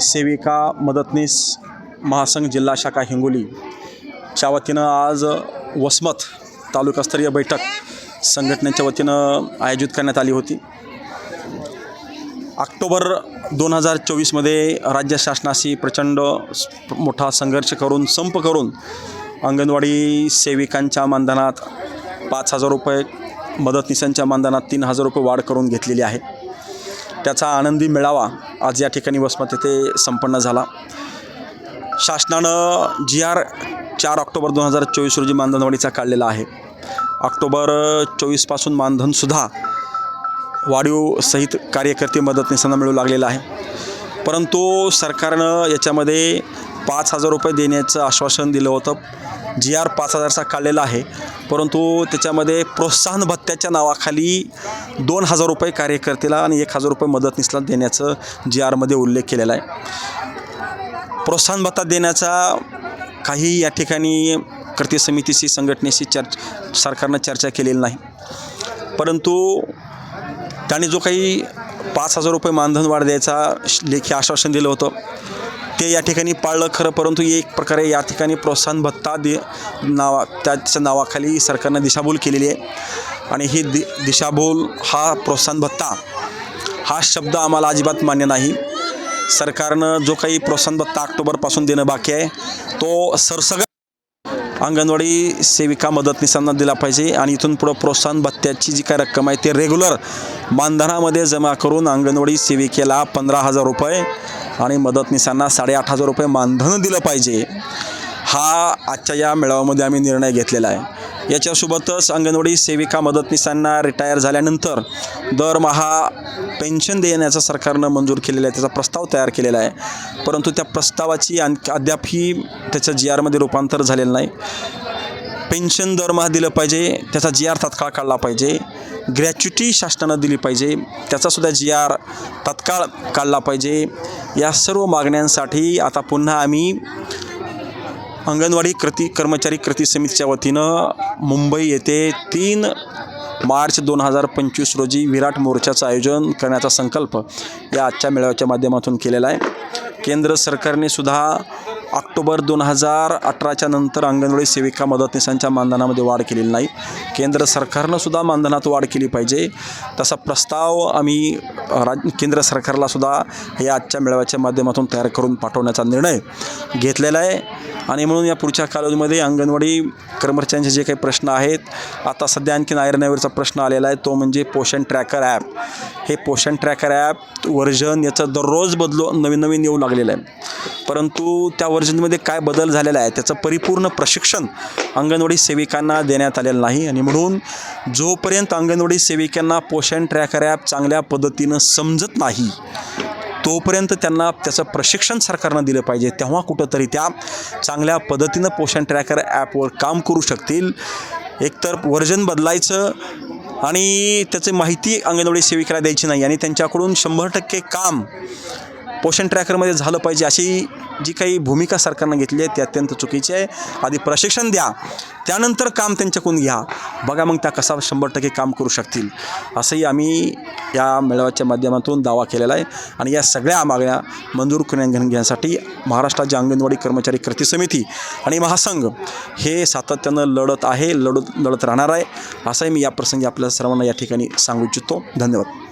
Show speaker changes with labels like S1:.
S1: सेविका मदतनीस महासंघ जिल्हा शाखा हिंगोलीच्या वतीनं आज वसमत तालुकास्तरीय बैठक संघटनेच्या वतीनं आयोजित करण्यात आली होती. ऑक्टोबर दोन हजार चोवीसमध्ये राज्य शासनाशी प्रचंड मोठा संघर्ष करून संप करून अंगणवाडी सेविकांच्या मानधनात पाच हजार रुपये मदतनीसांच्या मानधनात तीन हजार रुपये वाढ करून घेतलेली आहे. त्याचा आनंदी मेळावा आज या ठिकाणी वसमत येथे संपन्न झाला. शासनानं जी आर चार ऑक्टोबर दोन हजार चोवीस रोजी मानधनवाढीचा काढलेला आहे. ऑक्टोबर चोवीसपासून मानधनसुद्धा वाढीव सहित कार्यकर्ते मदतनीसांना मिळू लागलेलं आहे. परंतु सरकारनं याच्यामध्ये पाच हजार रुपये देण्याचं आश्वासन दिलं होतं. जी आर पाच हजारचा काढलेला आहे. परंतु त्याच्यामध्ये प्रोत्साहन भत्त्याच्या नावाखाली दोन हजार रुपये कार्यकर्त्याला आणि एक हजार रुपये मदतनीसला देण्याचं जी आरमध्ये उल्लेख केलेला आहे. प्रोत्साहन भत्ता देण्याचा काही या ठिकाणी कृती समितीशी संघटनेशी चर्च सरकारनं चर्चा केलेली नाही. परंतु त्याने जो काही पाच हजार रुपये मानधन वाढ द्यायचा लेखी आश्वासन दिलं होतं. ते या ठिकाणी पाळलं खरं परंतु एक प्रकारे या ठिकाणी प्रोत्साहन भत्ता दे नावा त्याच्या नावाखाली सरकारनं दिशाभूल केलेली आहे. आणि ही दि दिशाभूल हा प्रोत्साहन भत्ता हा शब्द आम्हाला अजिबात मान्य नाही. सरकारनं जो काही प्रोत्साहन भत्ता ऑक्टोबरपासून देणं बाकी आहे तो सरसगट अंगणवाडी सेविका मदतनीसांना दिला पाहिजे आणि इथून पुढं प्रोत्साहन भत्त्याची जी काय रक्कम आहे ते रेग्युलर मानधनामध्ये जमा करून अंगणवाडी सेविकेला पंधरा हजार रुपये आणि मदतनीसांना साडेआठ हजार रुपये मानधन दिलं पाहिजे. हा आजच्या या मेळाव्यामध्ये आम्ही निर्णय घेतलेला आहे. याच्यासोबतच अंगणवाडी सेविका मदतनीसांना रिटायर झाल्यानंतर दरमहा पेन्शन देण्याचं सरकारनं मंजूर केलेला आहे त्याचा प्रस्ताव तयार केलेला आहे. परंतु त्या प्रस्तावाची आणखी अद्यापही त्याचं जी आरमध्ये रूपांतर झालेलं नाही. पेन्शन दरमहा दिलं पाहिजे त्याचा जी आर तात्काळ काढला पाहिजे ग्रॅच्युटी शासनानं दिली पाहिजे त्याचासुद्धा जी आर तात्काळ काढला पाहिजे. या सर्व मागण्यांसाठी आता पुन्हा आम्ही अंगणवाडी कृती कर्मचारी कृती समितीच्या वतीनं मुंबई येथे तीन मार्च दोन हजार पंचवीस रोजी विराट मोर्चाचं आयोजन करण्याचा संकल्प या आजच्या मेळाव्याच्या माध्यमातून केलेला आहे. केंद्र सरकारने सुद्धा ऑक्टोबर दोन हजार अठराच्या नंतर अंगणवाडी सेविका मदतनीसांच्या मानधनामध्ये वाढ केलेली नाही. केंद्र सरकारनं सुद्धा मानधनात वाढ केली पाहिजे. तसा प्रस्ताव आम्ही राज केंद्र सरकारला सुद्धा या आजच्या मेळाव्याच्या माध्यमातून तयार करून पाठवण्याचा निर्णय घेतलेला आहे. आणि म्हणून या पुढच्या कालावधीमध्ये अंगणवाडी कर्मचाऱ्यांचे जे काही प्रश्न आहेत आता सध्या आणखी आयरनॅवरचा प्रश्न आलेला आहे तो म्हणजे पोषण ट्रॅकर ॲप. हे पोषण ट्रॅकर ॲप वर्जन याचं दररोज बदलो नवीन नवीन येऊ लागलेलं आहे. परंतु त्या वर्जनमध्ये काय बदल झालेला आहे त्याचं परिपूर्ण प्रशिक्षण अंगणवाडी सेविकांना देण्यात आलेलं नाही. आणि म्हणून जोपर्यंत अंगणवाडी सेविकांना पोषण ट्रॅकर ॲप चांगल्या पद्धतीनं समजत नाही. तोपर्यंत त्यांना त्याचं प्रशिक्षण सरकारनं दिलं पाहिजे. तेव्हा कुठंतरी त्या चांगल्या पद्धतीनं पोषण ट्रॅकर ॲपवर काम करू शकतील. एकतर वर्जन बदलायचं आणि त्याची माहिती अंगणवाडी सेविकेला द्यायची नाही आणि त्यांच्याकडून शंभर टक्के काम पोषण ट्रॅकरमध्ये झालं पाहिजे अशी जी काही भूमिका सरकारनं घेतली आहे ती अत्यंत चुकीची आहे. आधी प्रशिक्षण द्या त्यानंतर काम त्यांच्याकडून घ्या. बघा मग त्या कसा शंभर टक्के काम करू शकतील. असंही आम्ही या मेळाव्याच्या माध्यमातून दावा केलेला आहे. आणि या सगळ्या मागण्या मंजूर करून घेण्यासाठी महाराष्ट्राची अंगणवाडी कर्मचारी कृती समिती आणि महासंघ हे सातत्यानं लढत आहे लढत लढत राहणार आहे. असंही मी या प्रसंगी आपल्या सर्वांना या ठिकाणी सांगू इच्छितो. धन्यवाद.